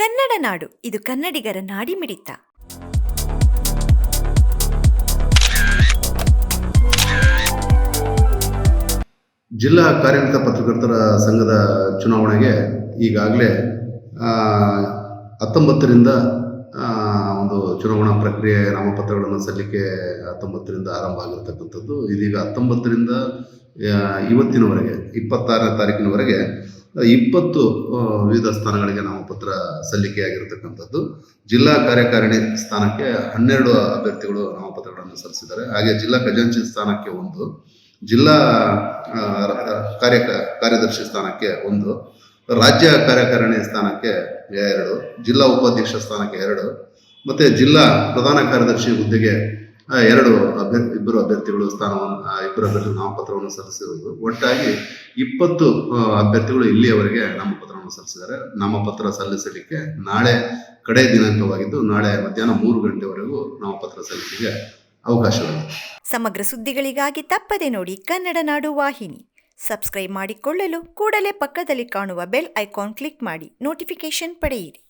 ಕನ್ನಡ ನಾಡು, ಇದು ಕನ್ನಡಿಗರ ನಾಡಿ ಮಿಡಿತ. ಜಿಲ್ಲಾ ಕಾರ್ಯನಿರತ ಪತ್ರಕರ್ತರ ಸಂಘದ ಚುನಾವಣೆಗೆ ಈಗಾಗಲೇ ಹತ್ತೊಂಬತ್ತರಿಂದ ಒಂದು ಚುನಾವಣಾ ಪ್ರಕ್ರಿಯೆ ನಾಮಪತ್ರಗಳನ್ನು ಸಲ್ಲಿಕೆ ಹತ್ತೊಂಬತ್ತರಿಂದ ಆರಂಭ ಆಗಿರ್ತಕ್ಕಂಥದ್ದು. ಇದೀಗ ಹತ್ತೊಂಬತ್ತರಿಂದ ಇವತ್ತಿನವರೆಗೆ, ಇಪ್ಪತ್ತಾರನೇ ತಾರೀಕಿನವರೆಗೆ ಇಪ್ಪತ್ತು ವಿವಿಧ ಸ್ಥಾನಗಳಿಗೆ ನಾಮಪತ್ರ ಸಲ್ಲಿಕೆಯಾಗಿರ್ತಕ್ಕಂಥದ್ದು. ಜಿಲ್ಲಾ ಕಾರ್ಯಕಾರಿಣಿ ಸ್ಥಾನಕ್ಕೆ ಹನ್ನೆರಡು ಅಭ್ಯರ್ಥಿಗಳು ನಾಮಪತ್ರಗಳನ್ನು ಸಲ್ಲಿಸಿದ್ದಾರೆ. ಹಾಗೆ ಜಿಲ್ಲಾ ಖಜಾಂಚಿ ಸ್ಥಾನಕ್ಕೆ ಒಂದು, ಜಿಲ್ಲಾ ಕಾರ್ಯ, ಕಾರ್ಯದರ್ಶಿ ಸ್ಥಾನಕ್ಕೆ ಒಂದು, ರಾಜ್ಯ ಕಾರ್ಯಕಾರಿಣಿ ಸ್ಥಾನಕ್ಕೆ ಎರಡು, ಜಿಲ್ಲಾ ಉಪಾಧ್ಯಕ್ಷ ಸ್ಥಾನಕ್ಕೆ ಎರಡು, ಮತ್ತೆ ಜಿಲ್ಲಾ ಪ್ರಧಾನ ಕಾರ್ಯದರ್ಶಿ ಹುದ್ದೆಗೆ ಎರಡು ಅಭ್ಯರ್ಥಿ, ಇಬ್ಬರು ಅಭ್ಯರ್ಥಿಗಳು ಸ್ಥಾನವನ್ನು ಇಬ್ಬರು ಅಭ್ಯರ್ಥಿಗಳು ನಾಮಪತ್ರವನ್ನು ಸಲ್ಲಿಸಿರುವುದು. ಒಟ್ಟಾಗಿ ಇಪ್ಪತ್ತು ಅಭ್ಯರ್ಥಿಗಳು ಇಲ್ಲಿಯವರೆಗೆ ನಾಮಪತ್ರವನ್ನು ಸಲ್ಲಿಸಿದ್ದಾರೆ. ನಾಮಪತ್ರ ಸಲ್ಲಿಸಲಿಕ್ಕೆ ನಾಳೆ ಕಡೆ ದಿನಾಂಕವಾಗಿದ್ದು ನಾಳೆ ಮಧ್ಯಾಹ್ನ ಮೂರು ಗಂಟೆವರೆಗೂ ನಾಮಪತ್ರ ಸಲ್ಲಿಕೆಗೆ ಅವಕಾಶವಿದೆ. ಸಮಗ್ರ ಸುದ್ದಿಗಳಿಗಾಗಿ ತಪ್ಪದೆ ನೋಡಿ ಕನ್ನಡ ನಾಡು ವಾಹಿನಿ. ಸಬ್ಸ್ಕ್ರೈಬ್ ಮಾಡಿಕೊಳ್ಳಲು ಕೂಡಲೇ ಪಕ್ಕದಲ್ಲಿ ಕಾಣುವ ಬೆಲ್ ಐಕಾನ್ ಕ್ಲಿಕ್ ಮಾಡಿ ನೋಟಿಫಿಕೇಶನ್ ಪಡೆಯಿರಿ.